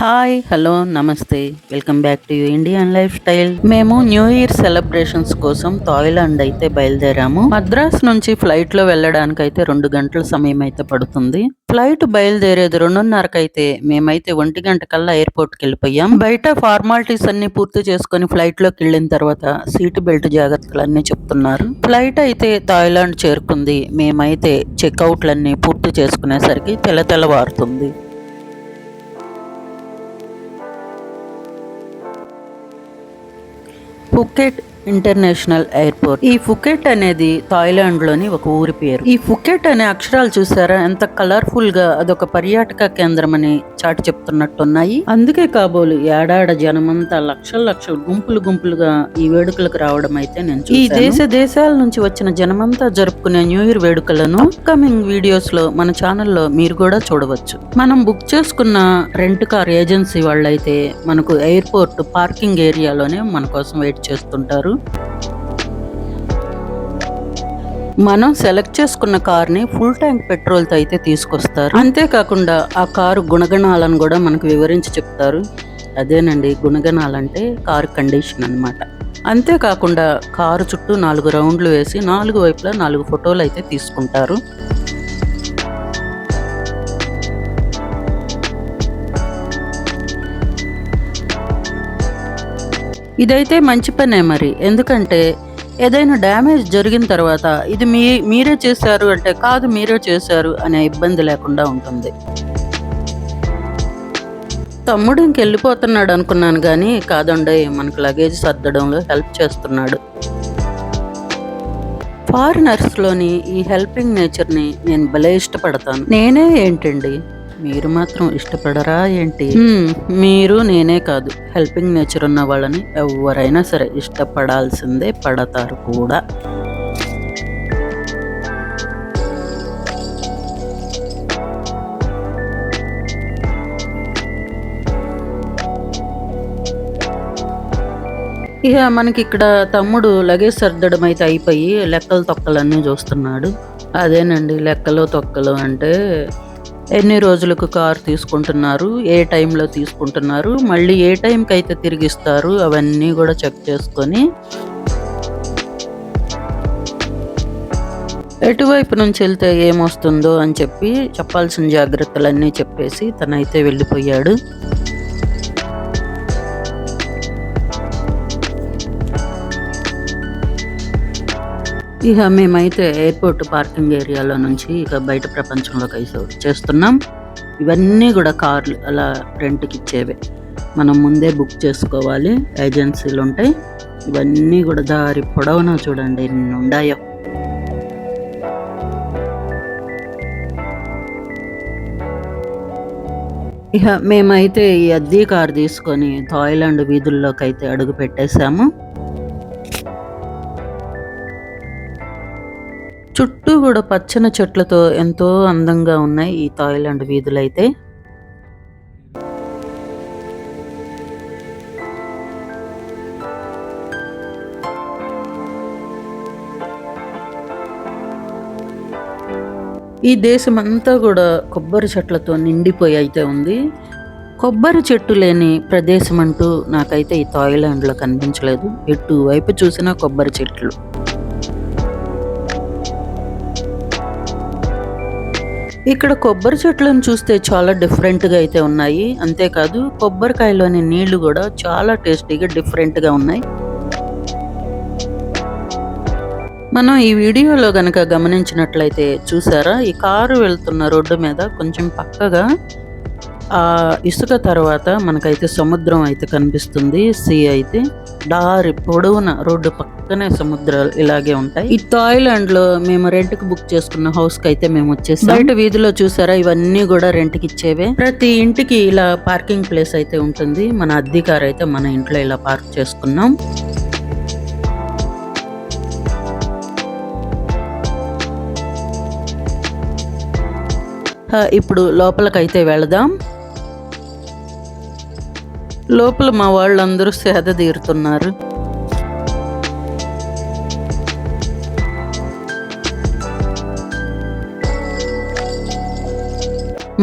Hi. Hello నమస్తే. Welcome back to Indian lifestyle. మేము new year celebrations కోసం Thailand అయితే బయలుదేరాము. మద్రాస్ నుంచి ఫ్లైట్లో వెళ్ళడానికి అయితే రెండు గంటల సమయం అయితే పడుతుంది. ఫ్లైట్ బయలుదేరేది రెండున్నరకైతే మేమైతే ఒంటి గంట కల్లా ఎయిర్పోర్ట్కి వెళ్ళిపోయాం. బయట ఫార్మాలిటీస్ అన్ని పూర్తి చేసుకొని ఫ్లైట్లోకి వెళ్ళిన తర్వాత సీట్ బెల్ట్ జాగ్రత్తలు అన్ని చెప్తున్నారు. ఫ్లైట్ అయితే థాయిలాండ్ చేరుకుంది. మేమైతే చెక్అవుట్లన్నీ పూర్తి చేసుకునేసరికి తెల్ల తెల్లవారుతుంది ఫుకెట్ ఇంటర్నేషనల్ ఎయిర్పోర్ట్. ఈ ఫుకెట్ అనేది థాయిలాండ్లోని ఒక ఊరి పేరు. ఈ ఫుకెట్ అనే అక్షరాలు చూసారా? ఎంత కలర్ఫుల్గా అదొక పర్యాటక కేంద్రం అని చాటి చెప్తున్నట్టున్నాయి. అందుకే కాబోలు ఏడాడ జనమంతా లక్షల లక్షల గుంపులు గుంపులుగా ఈ వేడుకలకు రావడం అయితే నేను ఈ దేశ దేశాల నుంచి వచ్చిన జనమంతా జరుపుకునే న్యూ ఇయర్ వేడుకలను అప్కమింగ్ వీడియోస్లో మన ఛానల్లో మీరు కూడా చూడవచ్చు. మనం బుక్ చేసుకున్న రెంట్ కార్ ఏజెన్సీ వాళ్ళైతే మనకు ఎయిర్పోర్ట్ పార్కింగ్ ఏరియాలోనే మన కోసం వెయిట్ చేస్తుంటారు. మనం సెలెక్ట్ చేసుకున్న కార్ని ఫుల్ ట్యాంక్ పెట్రోల్తో అయితే తీసుకొస్తారు. అంతేకాకుండా ఆ కారు గుణగణాలను కూడా మనకు వివరించి చెప్తారు. అదేనండి గుణగణాలంటే కారు కండిషన్ అన్నమాట. అంతేకాకుండా కారు చుట్టూ నాలుగు రౌండ్లు వేసి నాలుగు వైపులా నాలుగు ఫోటోలు అయితే తీసుకుంటారు. ఇదైతే మంచి పనే మరి. ఎందుకంటే ఏదైనా డ్యామేజ్ జరిగిన తర్వాత ఇది మీ మీరే చేశారు అంటే కాదు మీరే చేశారు అనే ఇబ్బంది లేకుండా ఉంటుంది. తమ్ముడు ఇంకెళ్ళిపోతున్నాడు అనుకున్నాను కానీ కాదండి మనకు లగేజ్ సర్దడంలో హెల్ప్ చేస్తున్నాడు. ఫారినర్స్లోని ఈ హెల్పింగ్ నేచర్ని నేను భలే ఇష్టపడతాను. నేనే ఏంటండి? మీరు మాత్రం ఇష్టపడరా ఏంటి? మీరు నేనే కాదు. హెల్పింగ్ నేచర్ ఉన్న వాళ్ళని ఎవరైనా సరే ఇష్టపడాల్సిందే పడతారు కూడా. ఇక మనకి ఇక్కడ తమ్ముడు లగేజ్ సర్దడం అయితే అయిపోయి లెక్కలు తొక్కలన్నీ చూస్తున్నాడు. అదేనండి లెక్కలు తొక్కలు అంటే ఎన్ని రోజులకు కారు తీసుకుంటున్నారు ఏ టైంలో తీసుకుంటున్నారు మళ్ళీ ఏ టైంకి అయితే తిరిగిస్తారు అవన్నీ కూడా చెక్ చేసుకొని. ఎటువైపు నుంచి వెళ్తే ఏమొస్తుందో అని చెప్పి చెప్పాల్సిన జాగ్రత్తలన్నీ చెప్పేసి తనైతే వెళ్ళిపోయాడు. ఇక మేమైతే ఎయిర్పోర్ట్ పార్కింగ్ ఏరియాలో నుంచి ఇక బయట ప్రపంచంలోకి అయితే చేస్తున్నాం ఇవన్నీ కూడా కార్లు అలా రెంట్కి ఇచ్చేవే. మనం ముందే బుక్ చేసుకోవాలి. ఏజెన్సీలు ఉంటాయి. ఇవన్నీ కూడా దారి పొడవునా చూడండి ఎన్ని ఉన్నాయో ఇక మేమైతే ఈ అద్దీ కార్ తీసుకొని థాయిలాండ్ వీధుల్లోకి అయితే అడుగు పెట్టేశాము. చుట్టూ కూడా పచ్చని చెట్లతో ఎంతో అందంగా ఉన్నాయి ఈ థాయిలాండ్ వీధులైతే. ఈ దేశం అంతా కూడా కొబ్బరి చెట్లతో నిండిపోయి అయితే ఉంది. కొబ్బరి చెట్టు లేని ప్రదేశం అంటూ నాకైతే ఈ థాయిలాండ్లో కనిపించలేదు. ఎటు వైపు చూసినా కొబ్బరి చెట్లు. ఇక్కడ కొబ్బరి చెట్లను చూస్తే చాలా డిఫరెంట్గా అయితే ఉన్నాయి. అంతేకాదు కొబ్బరికాయలోని నీళ్ళు కూడా చాలా టేస్టీగా డిఫరెంట్గా ఉన్నాయి. మనం ఈ వీడియోలో గనక గమనించినట్లయితే చూసారా? ఈ కారు వెళ్తున్న రోడ్డు మీద కొంచెం పక్కగా ఆ ఇసుక తర్వాత మనకైతే సముద్రం అయితే కనిపిస్తుంది. సీ అయితే దారి పొడవున రోడ్డు పక్కనే సముద్రాలు ఇలాగే ఉంటాయి. ఈ థాయిలాండ్లో మేము రెంట్కి బుక్ చేసుకున్న హౌస్కి అయితే మేము వచ్చేసి. బయట వీధిలో చూసారా? ఇవన్నీ కూడా రెంట్కి ఇచ్చేవే. ప్రతి ఇంటికి ఇలా పార్కింగ్ ప్లేస్ అయితే ఉంటుంది. మన అద్దెకారు అయితే మన ఇంట్లో ఇలా పార్క్ చేసుకున్నాం. ఆ, ఇప్పుడు లోపలికైతే వెళదాం. లోపల మా వాళ్ళందరూ సేద తీరుతున్నారు.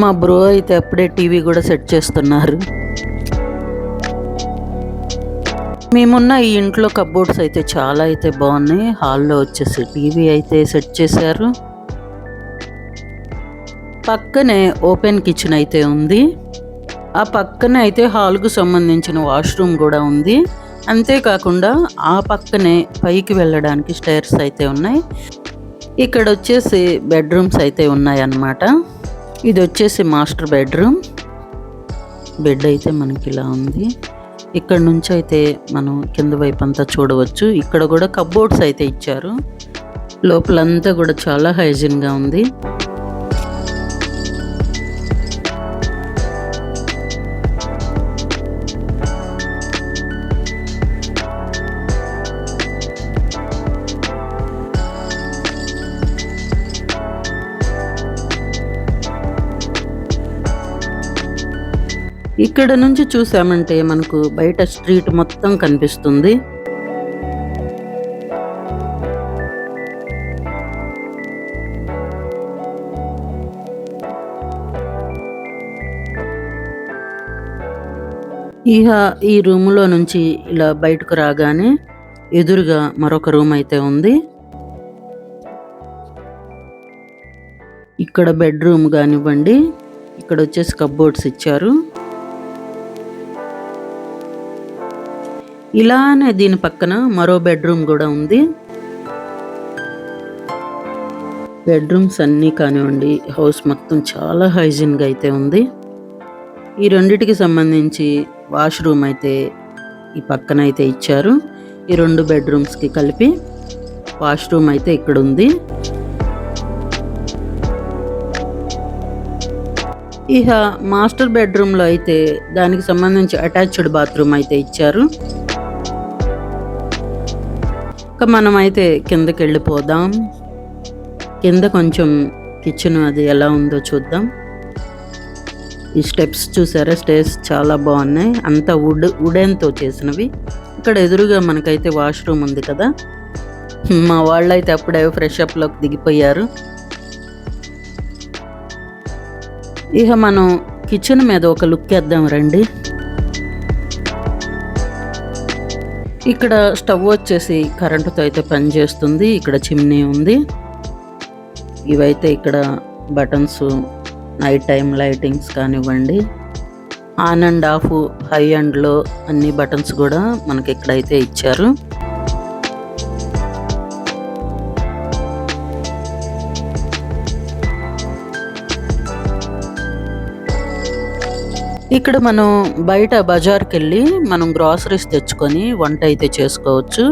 మా బ్రో అయితే అప్పుడే టీవీ కూడా సెట్ చేస్తున్నారు. మేమున్న ఈ ఇంట్లో కబోర్డ్స్ అయితే చాలా అయితే బాగున్నాయి. హాల్లో వచ్చేసి టీవీ అయితే సెట్ చేశారు. పక్కనే ఓపెన్ కిచెన్ అయితే ఉంది. ఆ పక్కనే అయితే హాల్కు సంబంధించిన వాష్రూమ్ కూడా ఉంది. అంతేకాకుండా ఆ పక్కనే పైకి వెళ్ళడానికి స్టైర్స్ అయితే ఉన్నాయి. ఇక్కడ వచ్చేసి బెడ్రూమ్స్ అయితే ఉన్నాయి అన్నమాట ఇది వచ్చేసి మాస్టర్ బెడ్రూమ్. బెడ్ అయితే మనకి ఇలా ఉంది. ఇక్కడ నుంచి అయితే మనం కింద వైపు అంతా చూడవచ్చు. ఇక్కడ కూడా కబోర్డ్స్ అయితే ఇచ్చారు. లోపలంతా కూడా చాలా హైజీన్గా ఉంది. ఇక్కడ నుంచి చూసామంటే మనకు బయట స్ట్రీట్ మొత్తం కనిపిస్తుంది. ఇహ ఈ రూములో నుంచి ఇలా బయటకు రాగానే ఎదురుగా మరొక రూమ్ అయితే ఉంది. ఇక్కడ బెడ్రూమ్ కానివ్వండి ఇక్కడ వచ్చేసి కబ్బోర్డ్స్ ఇచ్చారు. ఇలానే దీని పక్కన మరో బెడ్రూమ్ కూడా ఉంది. బెడ్రూమ్స్ అన్నీ కానివ్వండి హౌస్ మొత్తం చాలా హైజీన్గా అయితే ఉంది. ఈ రెండిటికి సంబంధించి వాష్రూమ్ అయితే ఈ పక్కన అయితే ఇచ్చారు. ఈ రెండు బెడ్రూమ్స్కి కలిపి వాష్రూమ్ అయితే ఇక్కడ ఉంది. ఇక మాస్టర్ బెడ్రూమ్లో అయితే దానికి సంబంధించి అటాచ్డ్ బాత్రూమ్ అయితే ఇచ్చారు. ఇక మనం అయితే కిందకి వెళ్ళిపోదాం కింద కొంచెం కిచెన్ అది ఎలా ఉందో చూద్దాం. ఈ స్టెప్స్ చూసారా? స్టేస్ చాలా బాగున్నాయి. అంతా వుడ్ వుడెన్తో చేసినవి. ఇక్కడ ఎదురుగా మనకైతే వాష్రూమ్ ఉంది కదా. మా వాళ్ళు అయితే అప్పుడే ఫ్రెష్ అప్లోకి దిగిపోయారు. ఇక మనం కిచెన్ మీద ఒక లుక్ వేద్దాం రండి. ఇక్కడ స్టవ్ వచ్చేసి కరెంటుతో అయితే పనిచేస్తుంది ఇక్కడ చిమ్నీ ఉంది. ఇవైతే ఇక్కడ బటన్స్ నైట్ టైం లైటింగ్స్ కానివ్వండి. ఆన్ అండ్ ఆఫ్ హై అండ్లో అన్ని బటన్స్ కూడా మనకి ఇక్కడైతే ఇచ్చారు. ఇక్కడ మనం బయట బజార్కి వెళ్ళి మనం గ్రాసరీస్ తెచ్చుకొని వంట అయితే చేసుకోవచ్చు.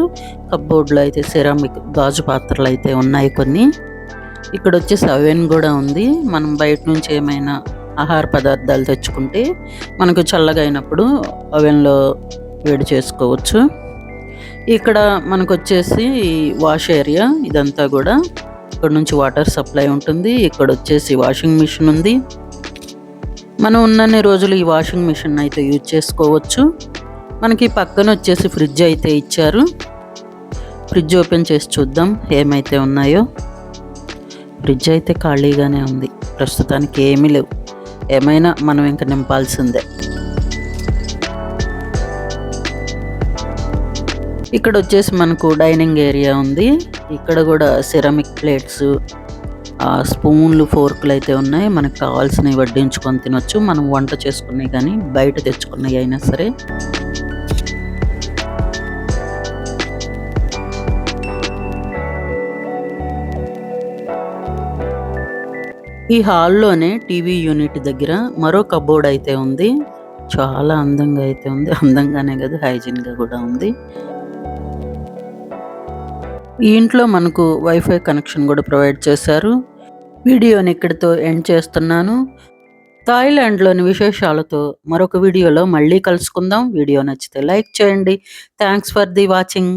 కప్బోర్డ్లో అయితే సిరామిక్ గాజు పాత్రలు అయితే ఉన్నాయి కొన్ని. ఇక్కడ వచ్చేసి అవెన్ కూడా ఉంది. మనం బయట నుంచి ఏమైనా ఆహార పదార్థాలు తెచ్చుకుంటే మనకు చల్లగా అయినప్పుడు అవెన్లో వేడి చేసుకోవచ్చు. ఇక్కడ మనకు వచ్చేసి వాష్ ఏరియా ఇదంతా కూడా. ఇక్కడ నుంచి వాటర్ సప్లై ఉంటుంది. ఇక్కడ వచ్చేసి వాషింగ్ మిషన్ ఉంది. మనం ఉన్నన్ని రోజులు ఈ వాషింగ్ మిషన్ అయితే యూజ్ చేసుకోవచ్చు. మనకి పక్కన వచ్చేసి ఫ్రిడ్జ్ అయితే ఇచ్చారు. ఫ్రిడ్జ్ ఓపెన్ చేసి చూద్దాం ఏమైతే ఉన్నాయో. ఫ్రిడ్జ్ అయితే ఖాళీగానే ఉంది. ప్రస్తుతానికి ఏమీ లేవు. ఏమైనా మనం ఇంకా నింపాల్సిందే. ఇక్కడ వచ్చేసి మనకు డైనింగ్ ఏరియా ఉంది. ఇక్కడ కూడా సిరమిక్ ప్లేట్స్ స్పూన్లు ఫోర్కులు అయితే ఉన్నాయి. మనకు కావాల్సినవి వడ్డించుకొని తినొచ్చు. మనం వంట చేసుకున్నాయి కానీ బయట తెచ్చుకున్నవి అయినా సరే. ఈ హాల్లోనే టీవీ యూనిట్ దగ్గర మరో కబోర్డ్ అయితే ఉంది. చాలా అందంగా అయితే ఉంది. అందంగానే కదా హైజీన్గా కూడా ఉంది. ఈ ఇంట్లో మనకు వైఫై కనెక్షన్ కూడా ప్రొవైడ్ చేశారు. వీడియోని ఇక్కడితో ఎండ్ చేస్తున్నాను. థాయిలాండ్లోని విశేషాలతో మరొక వీడియోలో మళ్ళీ కలుసుకుందాం. వీడియో నచ్చితే లైక్ చేయండి. Thanks for the watching